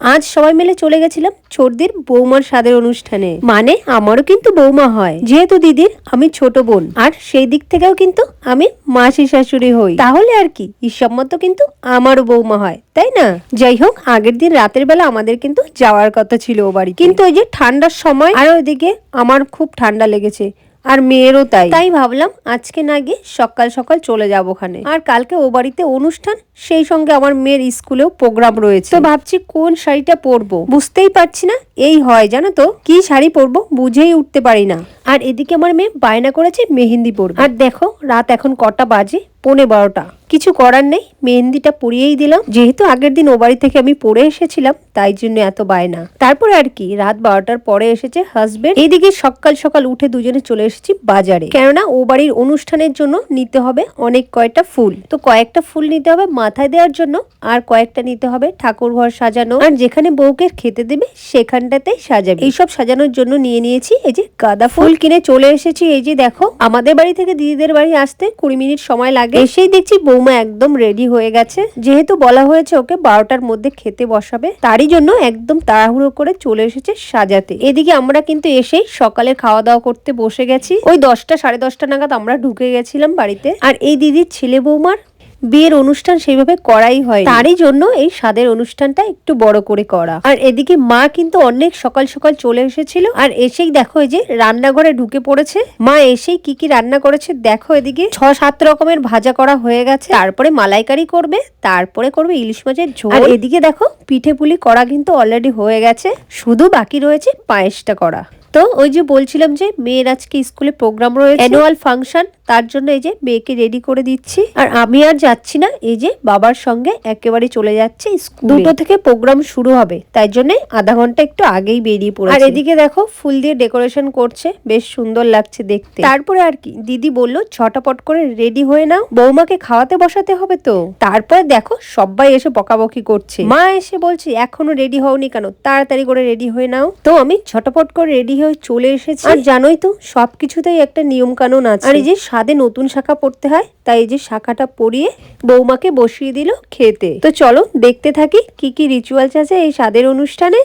আজ সবাই মিলে চলে গেছিলাম ছোটদির বৌমার স্বাদের অনুষ্ঠানে। মানে আমারও কিন্তু বৌমা হয়। যেহেতু দিদির আমি ছোট বোন, আর সেই দিক থেকেও কিন্তু আমি মাসি শাশুড়ি হই। তাহলে আর কি? ঈশ্বরমত কিন্তু আমারও বৌমা হয়, তাই না? যাই হোক, আগের দিন রাতের বেলা আমাদের কিন্তু যাওয়ার কথা ছিল ও বাড়ি কিন্তু ওই যে ঠান্ডার সময়, আর ওইদিকে আমার খুব ঠান্ডা লেগেছে। আর মেয়েরও তাই। তাই ভাবলাম আজকে না গিয়ে সকাল সকাল চলে যাব ওখানে। আর কালকে ও বাড়িতে অনুষ্ঠান সেই সঙ্গে আমার মেয়ের স্কুলেও প্রোগ্রাম রয়েছে। তো ভাবছি কোন শাড়িটা পরবো? বুঝতেই পারছি না এই হয় জানো তো? কি শাড়ি পরবো? বুঝেই উঠতে পারি না। আর এদিকে আমার মেয়ে বায়না করেছে মেহেন্দি পরবে। আর দেখো, রাত এখন কটা বাজে? পৌনে বারোটা। কিছু করার নেই, মেহেন্দিটা পরিয়েই দিলাম। যেহেতু আগের দিন ও বাড়ি থেকে আমি পরে এসেছিলাম, তাই জন্য এত বায়না। তারপরে আর কি, রাত বারোটার পরে এসেছে হাজবেন্ড এইদিকে সকাল সকাল উঠে দুজনে চলে এসেছি বাজারে। কেননা ও বাড়ির অনুষ্ঠানের জন্য নিতে হবে অনেক কয়টা ফুল। তো কয়েকটা ফুল নিতে হবে মাথায় দেওয়ার জন্য, আর কয়েকটা নিতে হবে ঠাকুর ঘর সাজানো। আর যেখানে বউকে খেতে দেবে, সেখানটাতেই সাজাবে। এইসব সাজানোর জন্য নিয়ে নিয়েছি এই যে গাঁদা ফুল। কিনে চলে এসেছি। এই যে দেখো, আমাদের বাড়ি থেকে দিদিদের বাড়ি আসতে কুড়ি মিনিট সময় লাগে। এসেই দেখছি বৌমা একদম রেডি হয়ে গেছে। যেহেতু বলা হয়েছে ওকে বারোটার মধ্যে খেতে বসাবে, তারই জন্য একদম তাড়াহুড়ো করে চলে এসেছে সাজাতে। এদিকে আমরা কিন্তু এসেই সকালে খাওয়া দাওয়া করতে বসে গেছি। ওই দশটা, সাড়ে দশটা নাগাদ আমরা ঢুকে গেছিলাম বাড়িতে। আর এই দিদির ছেলে বৌমার বিয়ের অনুষ্ঠান সেইভাবে করাই হয় তারই জন্য এই স্বাদের অনুষ্ঠানটা একটু বড় করে করা। আর এদিকে মা কিন্তু অনেক সকাল সকাল চলে এসেছিল। আর এসেই দেখো এই যে রান্নাঘরে ঢুকে পড়েছে। মা এসেই কি কি রান্না করেছে দেখো এদিকে। ছ সাত রকমের ভাজা করা হয়ে গেছে। তারপরে মালাইকারি করবে তারপরে করবে ইলিশ মাছের ঝোল। আর এদিকে দেখো পিঠে পুলি করা কিন্তু অলরেডি হয়ে গেছে। শুধু বাকি রয়েছে পায়েসটা করা। তো ওই যে বলছিলাম যে মেয়ের আজকে স্কুলে প্রোগ্রাম রয়েছে। অ্যানুয়াল ফাংশন তার জন্য এই যে মেয়েকে রেডি করে দিচ্ছি। আর আমি আর যাচ্ছি না এই যে বাবার সঙ্গে একেবারে চলে যাচ্ছে দুটো থেকে প্রোগ্রাম শুরু হবে তাই জন্য আধা ঘণ্টা একটু আগেই বেরিয়ে পড়ে আর এদিকে দেখো ফুল দিয়ে ডেকোরেশন করছে বেশ সুন্দর লাগছে দেখতে। তারপরে আর কি দিদি বলল ছটাপট করে রেডি হয়ে নাও বৌমাকে খাওয়াতে বসাতে হবে তো? তারপরে দেখো সবাই এসে বকাবকি করছে। মা এসে বলছে এখনও রেডি হওনি কেন? তাড়াতাড়ি করে রেডি হয়ে নাও। তো আমি ছটাপট করে রেডি হয়ে চলে এসেছি। আর জানোই তো সবকিছুতেই একটা নিয়ম কানুন আছে। আর এই যে স্বাদে নতুন শাখা পড়তে হয়, তাই এই যে শাখাটা পরিয়ে বৌমাকে বসিয়ে দিল খেতে। তো চলো দেখতে থাকি কি কি রিচুয়ালস আছে এই স্বাদের অনুষ্ঠানে।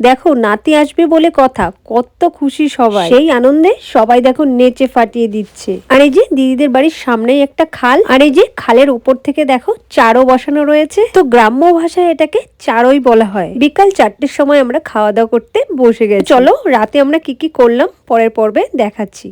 দেখো নাতি আসবে বলে কথা কত খুশি সবাই। সেই আনন্দে সবাই দেখো নেচে ফাটিয়ে দিচ্ছে। আর এই যে দিদিদের বাড়ির সামনেই একটা খাল আর এই যে খালের উপর থেকে দেখো চারো বসানো রয়েছে। তো গ্রাম্য ভাষায় এটাকে চারই বলা হয়। বিকাল চারটের সময় আমরা খাওয়া দাওয়া করতে বসে গেছি। চলো রাতে আমরা কি কি করলাম পরের পর্বে দেখাচ্ছি।